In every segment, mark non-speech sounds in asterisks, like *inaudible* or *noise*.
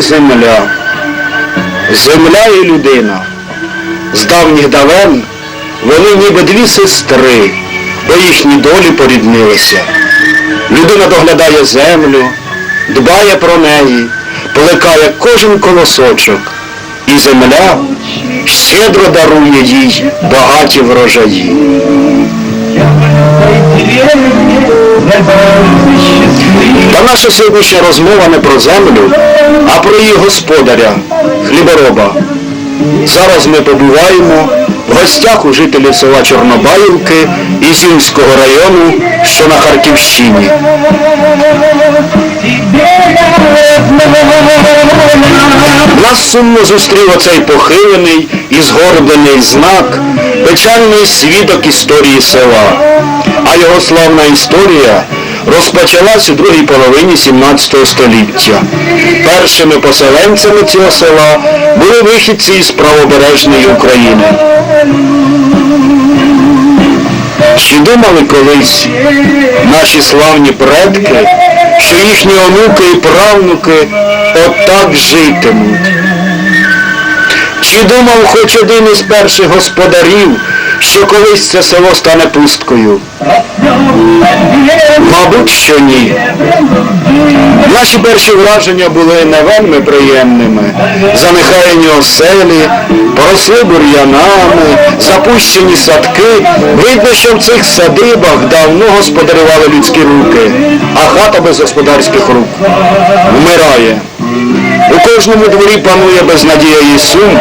земля. Земля і людина. З давніх давен вони ніби дві сестри, бо їхні долі поріднилися. Людина доглядає землю, дбає про неї, плекає кожен колосочок, і земля щедро дарує їй багаті врожаї. Та наша сьогоднішня розмова не про землю, а про її господаря, хлібороба. Зараз ми побуваємо в гостях у жителів села Чорнобаївки Ізюмського району, що на Харківщині. Нас сумно зустрів оцей похилений і згорблений знак, печальний свідок історії села. А його славна історія розпочалась у другій половині 17 століття. Першими поселенцями цього села були вихідці із правобережної України. Чи думали колись наші славні предки, що їхні онуки і правнуки отак житимуть? Чи думав хоч один із перших господарів, що колись це село стане пусткою? Мабуть, що ні. Наші перші враження були не вельми приємними. Занехаяні оселі, поросли бур'янами, запущені садки. Видно, що в цих садибах давно господарювали людські руки, а хата без господарських рук вмирає. У кожному дворі панує безнадія і сум.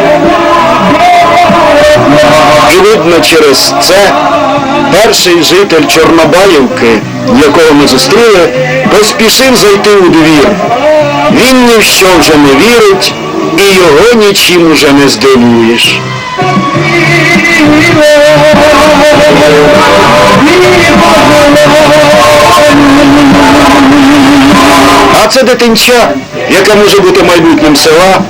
І видно через це перший житель Чорнобаївки, якого ми зустріли, поспішив зайти у двір. Він ні в що вже не вірить і його нічим уже не здивуєш. А це дитинча, яке може бути майбутнім села,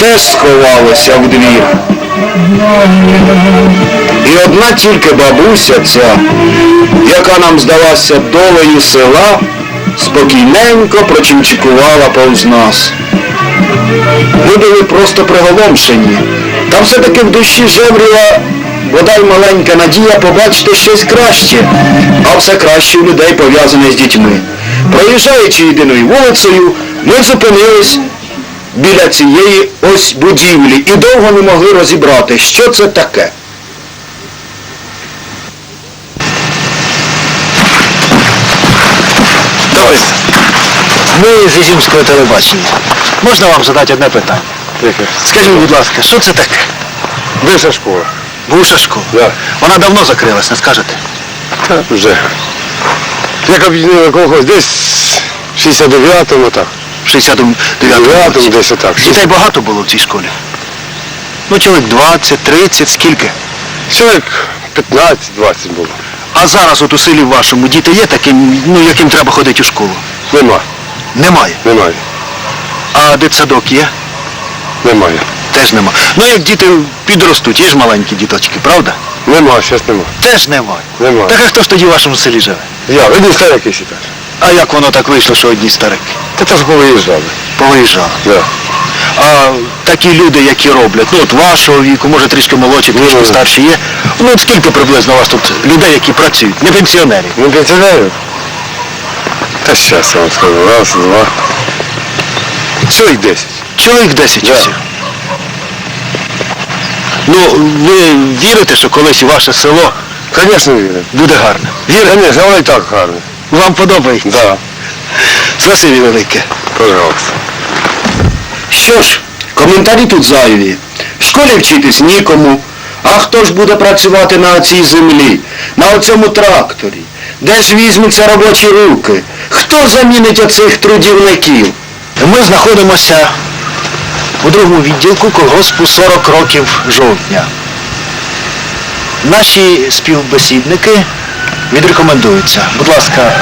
теж сховалося в двір. І одна тільки бабуся ця, яка нам здалася долею села, спокійненько прочимчикувала повз нас. Ми були просто приголомшені. Та все-таки в душі жевріла бодай маленька надія побачити щось краще, а все краще у людей пов'язане з дітьми. Проїжджаючи єдиною вулицею, ми зупинились біля цієї ось будівлі і довго не могли розібрати, що це таке. Ми з Ізюмського телебачення. Можна вам задати одне питання? Скажіть, будь ласка, що це таке? Бивша школа. Бувша школа. Да. Вона давно закрилась, не скажете? Та вже. Як об'єднали колхоз, десь в 69-му так. В 69-му 9-му десь отак. Дітей багато було в цій школі? Ну, чоловік 20, 30, скільки? Чоловік 15-20 було. А зараз от у селі вашому діти є таким, ну, яким треба ходити у школу? Нема. Немає. Немає. А дитсадок є? Немає. Теж нема. Ну, як діти підростуть, є ж маленькі діточки, правда? Нема, зараз нема. Теж немає. Немає. Так а хто ж тоді в вашому селі живе? Я, видні старики ще теж. А як воно так вийшло, що одні старики? Та теж повиїжджали. Повиїжджали. Да. А такі люди, які роблять, ну от вашого віку, може трішки молодші, трішки Ну. старші є. Ну от скільки приблизно у вас тут людей, які працюють, не пенсіонерів? Не пенсіонерів? Та зараз я вам скажу. Раз, два. Чоловік 10. Чоловік 10 Да. усіх. Ну, ви вірите, що колись і ваше село Звісно, вірю. буде гарним? Вірю, звісно, воно і так гарне. Вам подобається? Да. Спасибі велике. Пожалуйста. Що ж, коментарі тут зайві. В школі вчитись нікому. А хто ж буде працювати на цій землі, на оцьому тракторі? Де ж візьмуться робочі руки? Хто замінить оцих трудівників? Ми знаходимося у другому відділку колгоспу 40 років жовтня. Наші співбесідники відрекомендуються. Будь ласка,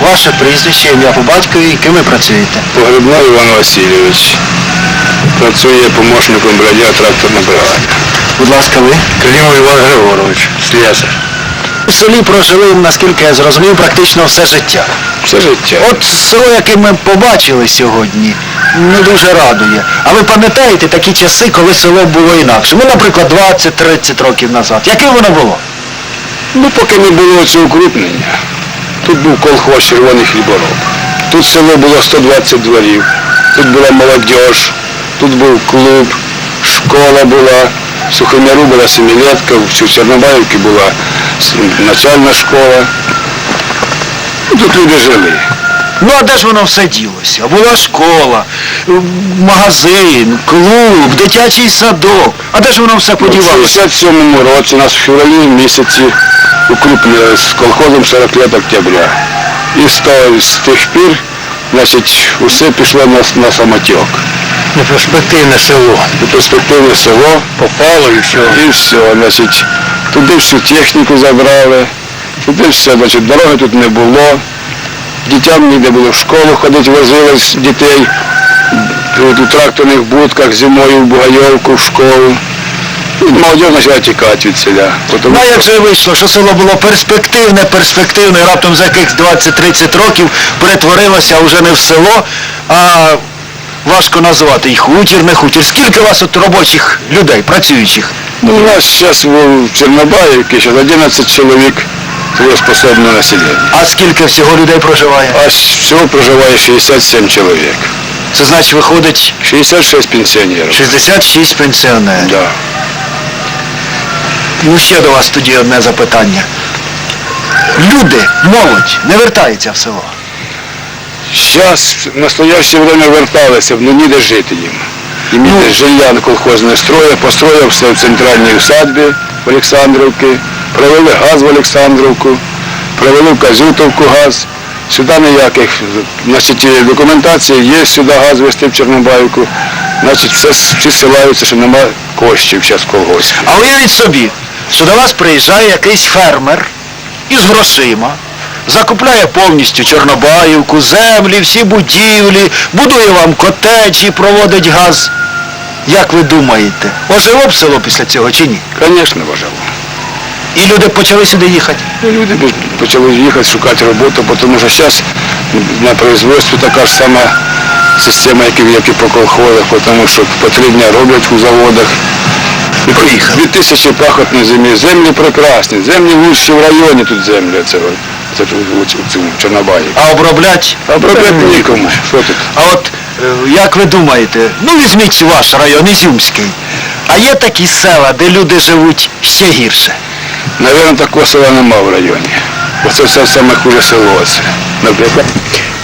ваше прізвище, ім'я по батькові, ким ви працюєте? Погребной Іван Васильович. Працює помощником бродя тракторної бригади. Будь ласка, ви. Клімов Іван Григорович, слесар. У селі прожили, наскільки я зрозумів, практично все життя. Все життя. От село, яке ми побачили сьогодні, не дуже радує. А ви пам'ятаєте такі часи, коли село було інакше? Ну, наприклад, 20-30 років назад. Яким воно було? Ну, поки не було цього укрупнення. Тут був колхоз червоний хлібороб. Тут село було 120 дворів. Тут була молодь, тут був клуб, школа була, в Сухомяру була семилетка, в Чорнобаївці була начальна школа. Ну, Тут люди жили. Ну а де ж воно все ділося? Була школа, магазин, клуб, дитячий садок. А де ж воно все У подівалося? 67 році нас в февралі місяці укрупнили з колхозом 40 лет октября. З, того, з тих пір, значить, усе пішло на, на самотек. Неперспективне село. І перспективне село попало і все. І все, значить, туди всю техніку забрали, туди все, значить, дороги тут не було. Дітям ніде було в школу ходити, возили дітей у тракторних будках зимою в Бугайовку, в школу. І молодь почала тікати від селя. Тому Ну а як же вийшло, що село було перспективне, перспективне, раптом за якихось 20-30 років перетворилося вже не в село, а важко назвати і хутір, не хутір. Скільки у вас от робочих людей, працюючих? ну, у нас зараз в Чорнобаївці зараз 11 чоловік трудоспособного населення. А скільки всього людей проживає? А всього проживає 67 чоловік. Це значить виходить 66 пенсіонерів. 66 пенсіонерів. Да. Ну ще до вас тоді одне запитання. Люди, молодь, не вертається в село. Зараз в настояще время верталися, ну ніде жити їм. Їм ніде жилья на колхозне строє, построїв все в центральній усадьбі в Олександрівці, провели газ в Олександрівку, провели в Казютовку газ. Сюди ніяких, значить, документація є сюди газ вести в Чорнобаївку. Значить, все, всі силаються, що нема коштів зараз в колгоспі. А уявіть собі, що до вас приїжджає якийсь фермер із грошима, закупляє повністю Чорнобаївку, землі, всі будівлі, будує вам котеджі, проводить газ. Як ви думаєте, ожило б село після цього чи ні? Звісно, бажало. І люди почали сюди їхати. Ну, Люди почали їхати, шукати роботу, тому що зараз на производстві така ж сама система, як і по колхозах, тому що потрібно роблять у заводах. Поїхали. Дві тисячі пахотної землі. Землі прекрасні, землі лучші в районі тут землі, це, це у цьому Чорнобаї. А оброблять? А обробляти нікому. Що тут? А от е, як ви думаєте, ну візьміть ваш район Ізюмський. А є такі села, де люди живуть ще гірше. Навірно, такого села нема в районі. Бо це все саме хуже село. Це. Наприклад.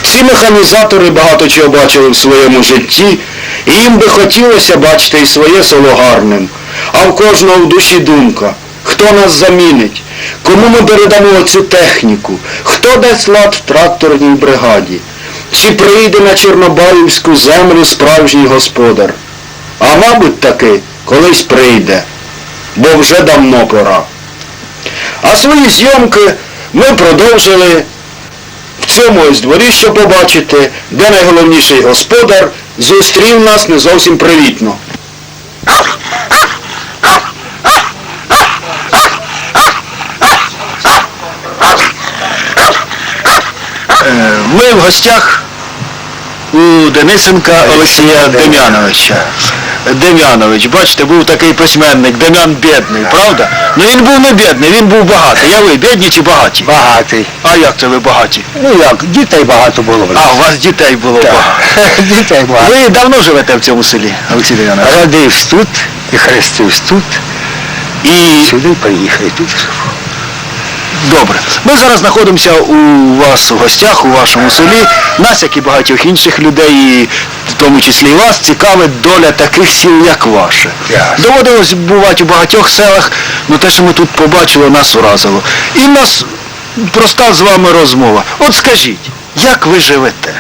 Всі механізатори багато чого бачили в своєму житті, і їм би хотілося бачити і своє село гарним. А в кожного в душі думка, хто нас замінить, кому ми передамо цю техніку, хто дасть лад в тракторній бригаді, чи прийде на Чорнобаївську землю справжній господар. А мабуть таки колись прийде, бо вже давно пора. А свої зйомки ми продовжили в цьому ось дворі, що побачите, де найголовніший господар зустрів нас не зовсім привітно. Ми в гостях у Денисенка Олексія Дем'яновича. Дем'янович, бачите, був такий письменник, Дем'ян бідний, правда? Ну він був не бідний, він був багатий. Я ви бідні чи багаті? Багатий. А як це ви багаті? Ну як, дітей багато було. в нас. А, у вас дітей було багато. *laughs* Дітей багато. Ви давно живете в цьому селі, Олексій Дем'янович? Родився тут і хрестився тут. І Сюди приїхав і тут живу. Добре. Ми зараз знаходимося у вас в гостях, у вашому селі. Нас, як і багатьох інших людей, і в тому числі і вас, цікавить доля таких сіл, як ваше. Доводилось бувати у багатьох селах, але те, що ми тут побачили, нас уразило. І в нас проста з вами розмова. От скажіть, як ви живете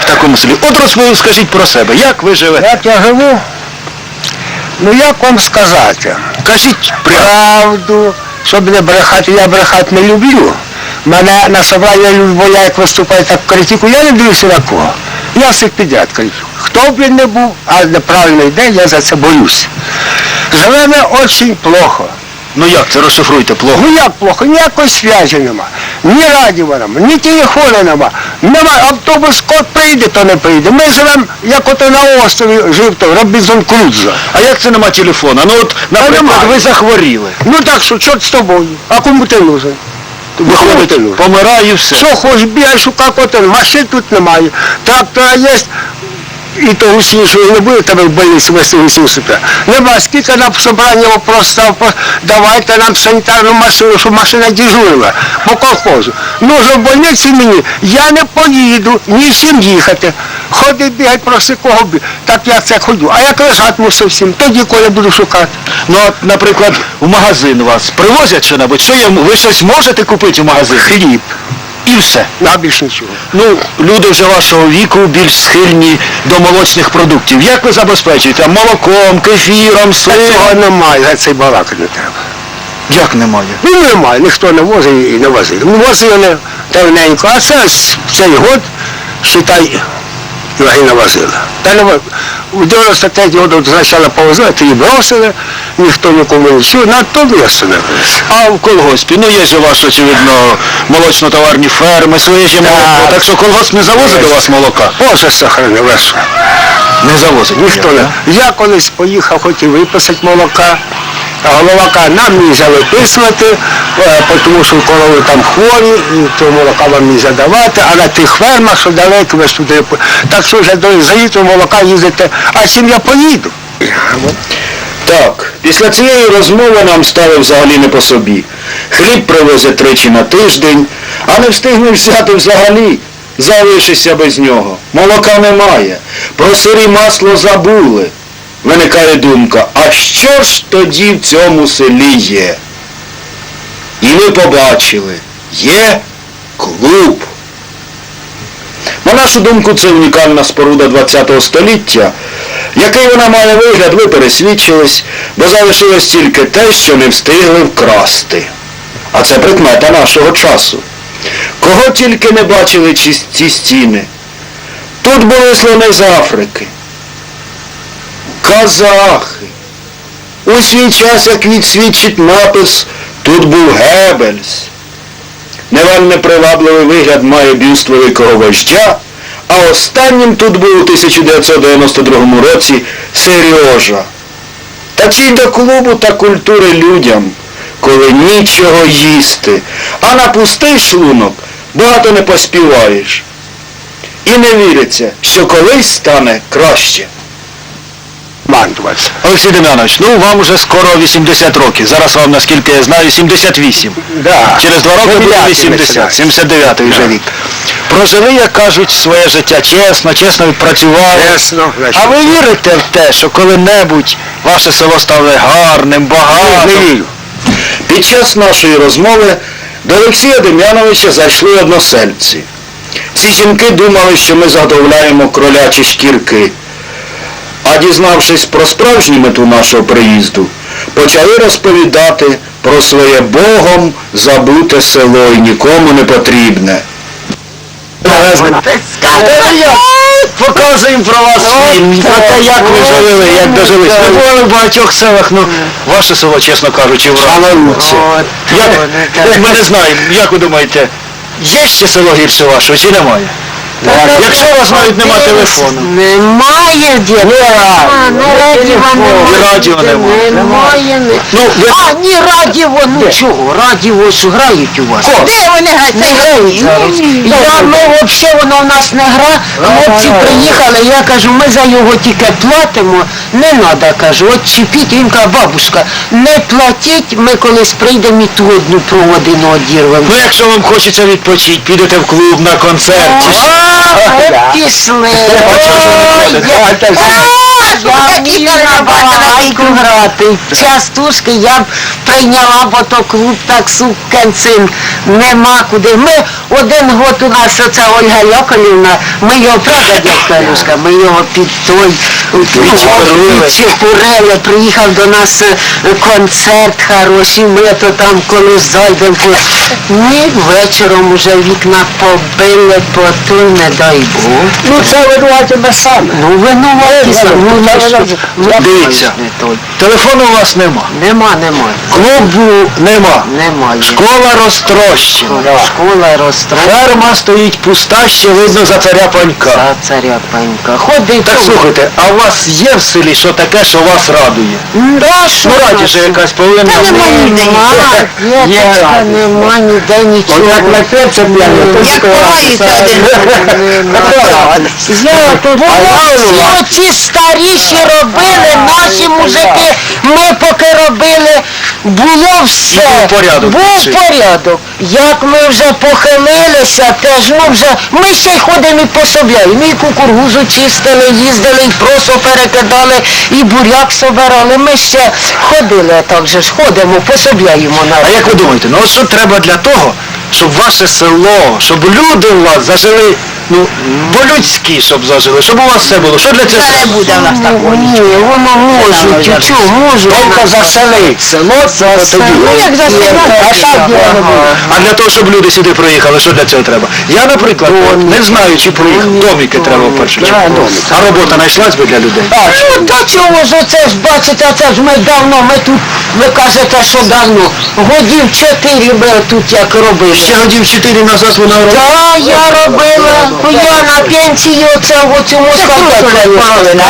в такому селі? От розповідь, скажіть про себе, як ви живете? Як я живу? Ну як вам сказати? Кажіть. Правду, не брехати, я брехати не люблю. Мене на собрання любов, я як виступаю так критику, я не дивлюся на кого. Я всіх підряд кричу. Хто б він не був, а неправильно йде, я за це боюсь. Живемо дуже плохо. Ну як це розшифруйте плохо? Ну як плохо? Ніякої зв'язі нема. Ні радіо нема, ні телефону нема. Нема, автобус кот прийде, то не прийде. Ми живемо, як ото на острові жив то Робінзон Крузо. А як це нема телефона? Ну от, наприклад, немає. ви захворіли. Ну так що, чорт з тобою. А кому ти нужен? Виходить, нужен? помираю і все. Що хочеш, бігай, шукай котел, машин тут немає. Трактора є, і то гусінішого не буде тебе в больниці вести супер. Нема, скільки нам собрання вопрос став, давайте нам санітарну машину, щоб машина дежурила по колхозу. Ну, вже в больниці мені, я не поїду, ні всім їхати. Ходи бігай, проси кого бі. Так я це ходю. А як лежать мусив всім, тоді коли буду шукати. Ну, от, наприклад, в магазин вас привозять що-небудь, що є, ви щось можете купити в магазині? Хліб, І все. на більш нічого. Ну, люди вже вашого віку більш схильні до молочних продуктів. Як ви забезпечуєте? Молоком, кефіром, Та сиром? цього немає, за цей балак не треба. Як немає? Ну немає, ніхто не возить і не возив. Ну возили давненько, а це з цей год, считай, ваги не возили. Та не во- у 93 году спочатку повезли, тоді бросили, ніхто нікому не чув, на то місце не вез. А в колгоспі, ну є ж у вас, очевидно, молочно-товарні ферми, своє ж молоко. Так. Так що колгосп не завозить до вас молока? Боже сохрани, весь. Не завозить. Ніхто не. Я колись поїхав, хотів виписати молока. А голова нам не можна виписувати, е, тому що корови там хворі, то молока вам не можна давати, а на тих фермах, що далеко, ви туди. Так що вже до за літру молока їздите, а чим я поїду? Так, після цієї розмови нам стало взагалі не по собі. Хліб привозять тричі на тиждень, а не встигнеш взяти взагалі, залишишся без нього. Молока немає, про сир і масло забули. Виникає думка, а що ж тоді в цьому селі є? І ми побачили, є клуб. На нашу думку, це унікальна споруда ХХ століття. Який вона має вигляд, ви пересвідчились, бо залишилось тільки те, що не встигли вкрасти. А це прикмета нашого часу. Кого тільки не бачили ці, стіни. Тут були слони з Африки, казахи. У свій час, як відсвідчить напис, тут був Гебельс. Невельне привабливий вигляд має бюст великого вождя, а останнім тут був у 1992 році Сережа. Та чи й до клубу та культури людям, коли нічого їсти, а на пустий шлунок багато не поспіваєш. І не віриться, що колись стане краще. Мандуватися. Олексій Дем'янович, ну вам уже скоро 80 років. Зараз вам, наскільки я знаю, 78. Да. Через два роки буде 80, 79 й вже рік. Прожили, як кажуть, своє життя чесно, чесно відпрацювали. Чесно, значить. А ви вірите в те, що коли-небудь ваше село стане гарним, багатим? Не вірю. Під час нашої розмови до Олексія Дем'яновича зайшли односельці. Ці жінки думали, що ми заготовляємо кролячі шкірки. А дізнавшись про справжню мету нашого приїзду, почали розповідати про своє Богом забуте село і нікому не потрібне. Показуємо про вас фільм, про те, як ви жили, як дожились. Ми були в багатьох селах, ну, ваше село, чесно кажучи, в ми не знаємо, як ви думаєте, є ще село гірше вашого чи немає? Якщо у вас навіть немає телефону. Немає діда. А, не радіо немає. І радіо немає. Немає. не- Ну, ви А, ні, радіо, ну чого, радіо ж грають у вас. Де вони грають? Не грають зараз. Я, ми взагалі, воно в нас не гра. Хлопці приїхали, я кажу, ми за його тільки платимо. Не треба, кажу, от чіпіть. Він каже, бабушка, не платіть, ми колись прийдемо і ту одну проводину одірвемо. Ну, якщо вам хочеться відпочити, підете в клуб на концерт. чи А, пішли. Я- Я вмію на балалайку грати. Частушки я б прийняла, бо то клуб так сукенцин. Нема куди. Ми один год у нас оця Ольга Яковлівна, ми його, правда, дядька Люшка, ми його під той Відчепурили. Чепурели, приїхав до нас е, концерт хороший, ми то там коли зайдемо. Ми вечором вже вікна побили, потім не дай Бог. Ну це винувати ми саме. Ну винувати саме. Ну. Ну, Дивіться. Телефону у вас нема. Нема, нема. Клубу нема. Немає. Школа розтрощена. Школа розстроєна. Ферма стоїть пуста, ще видно за царя панька. За царя панька. Ходи Так слухайте, а у вас є в селі що таке, що вас радує? Да, що Ну раді нас? же якась повинна Та нема бути. ніде нічого. *laughs* Є Є, радість. нема ніде нічого. От як на серце п'яне, то Як скоро. ховається *laughs* один. Я тут було всі ці старіші робили, наші мужики, ми поки робили, було все. був порядок Був порядок. Як ми вже похилилися, теж ну вже, ми ще й ходимо і пособляємо. І кукурузу чистили, їздили, і просо перекидали, і буряк собирали. Ми ще ходили так же ж, ходимо, пособляємо А на як ви думаєте, ну от що треба для того, щоб ваше село, щоб люди у вас зажили, ну, по-людськи, щоб зажили, щоб у вас все було. Що для цього? треба? буде в нас такого Ні, воно можуть, і чого, можуть. Тільки заселить село, це тоді. Ну, як заселять, А так. А для того, щоб люди сюди приїхали, що для цього треба? Я, наприклад, не знаю, чи приїхав. Доміки треба в першу чергу. А робота знайшлась би для людей? Ну, до чого ж оце ж бачите, це ж ми давно, ми тут, ви кажете, що давно. Годів чотири ми тут як робили. Ще годів чотири назад вона робила. Так, я робила, я на пенсію це складаю. Половина,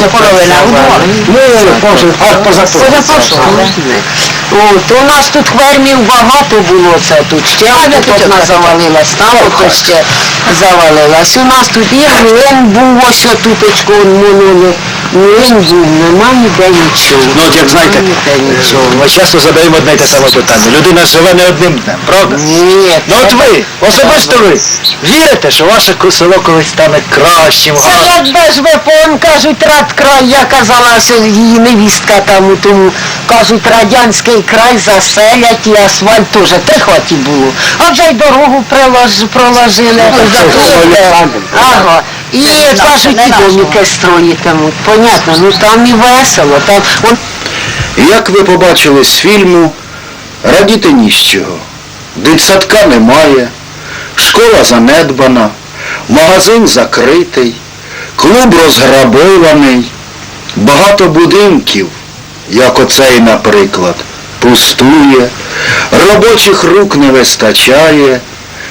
це половина, позапрошлого. От, у нас тут хвермів багато було це тут. Ще тут одна завалилась, там ото ще завалилась. У нас тут і млин був, ось що туточку минули. Млин був, нема ніде нічого. Ну, от як знаєте, Нема ніде нічого. ми часто задаємо одне й те саме питання. Людина живе не одним днем, правда? Ні, Ну от ви, особисто ви, вірите, що ваше ко- село колись стане кращим, Це гарним? якби ж ви пон кажуть рад край, я казала, що її невістка там у тому, кажуть, радянський край заселять і асфальт теж три хаті було. А вже й дорогу прилож- проложили. Ага. І кажуть, і домики строїтимуть. Понятно, ну там і весело. Там, он, Як ви побачили з фільму, радіти ні з чого. Дитсадка немає, школа занедбана, магазин закритий, клуб розграбований, багато будинків, як оцей, наприклад, пустує, робочих рук не вистачає,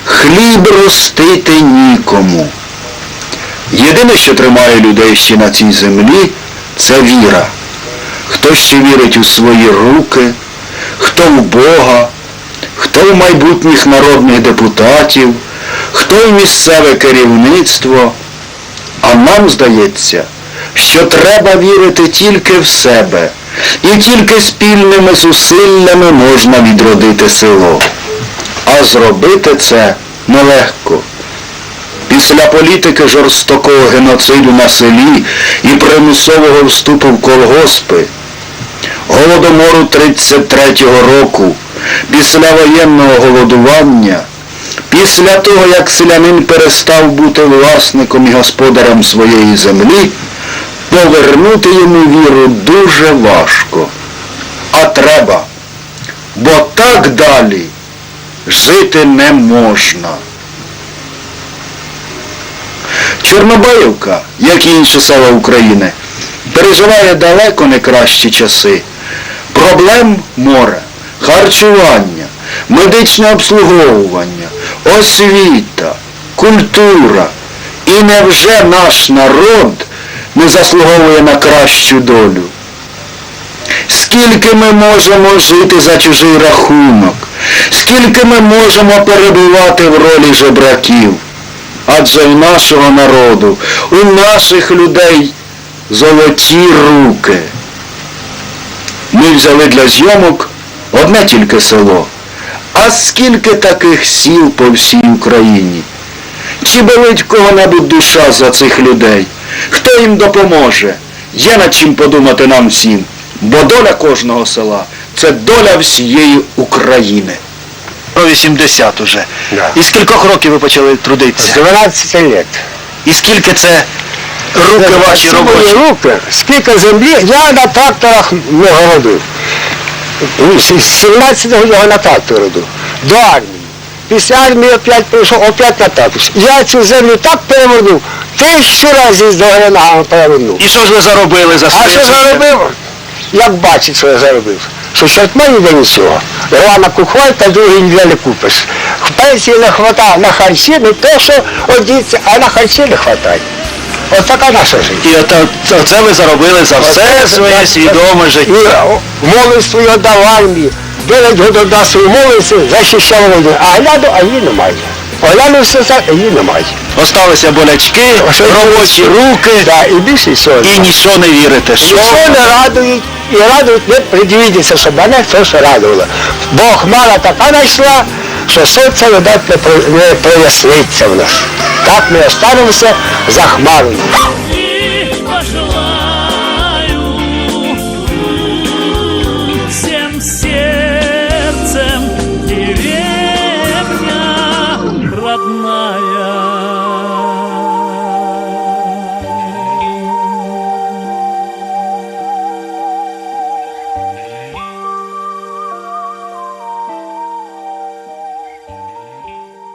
хліб ростити нікому. Єдине, що тримає людей ще на цій землі, це віра. Хто ще вірить у свої руки, хто в Бога, хто в майбутніх народних депутатів, хто в місцеве керівництво. А нам здається, що треба вірити тільки в себе, і тільки спільними зусиллями можна відродити село. А зробити це нелегко. Після політики жорстокого геноциду на селі і примусового вступу в колгоспи, голодомору 33-го року, після воєнного голодування, після того, як селянин перестав бути власником і господарем своєї землі, повернути йому віру дуже важко. А треба, бо так далі жити не можна. Чорнобаївка, як і інші села України, переживає далеко не кращі часи. Проблем море, харчування, медичне обслуговування, освіта, культура. І невже наш народ не заслуговує на кращу долю? Скільки ми можемо жити за чужий рахунок? Скільки ми можемо перебувати в ролі жебраків? Адже у нашого народу, у наших людей золоті руки. Ми взяли для зйомок одне тільки село. А скільки таких сіл по всій Україні? Чи болить кого-небудь душа за цих людей? Хто їм допоможе? Є над чим подумати нам всім. Бо доля кожного села це доля всієї України. Про 80 уже. Да. І з кількох років ви почали З трудитися? 12 лет. І скільки це Руки ваші Ці мої робочі. руки, скільки землі, я на тракторах много робив. З 17 я на трактор робив. До армії. Після армії опять прийшов, опять на трактор. Я цю землю так перевернув, тисячу разів до ногами перевернув. І що ж ви заробили за А що заробив? Як бачить, що я заробив? Що чортма ніде нічого. Рвана кухваль та другий не купиш. В пенсії не хватає на харчі, не то, що одіться, а на харчі не хватає. От така наша життя. І ото, оце ви заробили за все своє свідоме життя. Молодь свою дав армії. Дев'ять років дав свою молодість, захищав родину. А гляду, а її немає. Оглянувся за і її немає. Осталися болячки, робочі руки Да, і більше всього. і нічого не вірите. Що? Нічого не радують, і радують не придивіться, щоб мене це ще радувало. Бо хмара така знайшла, що сонце видать не проясниться в нас. Так ми останемося за хмарою.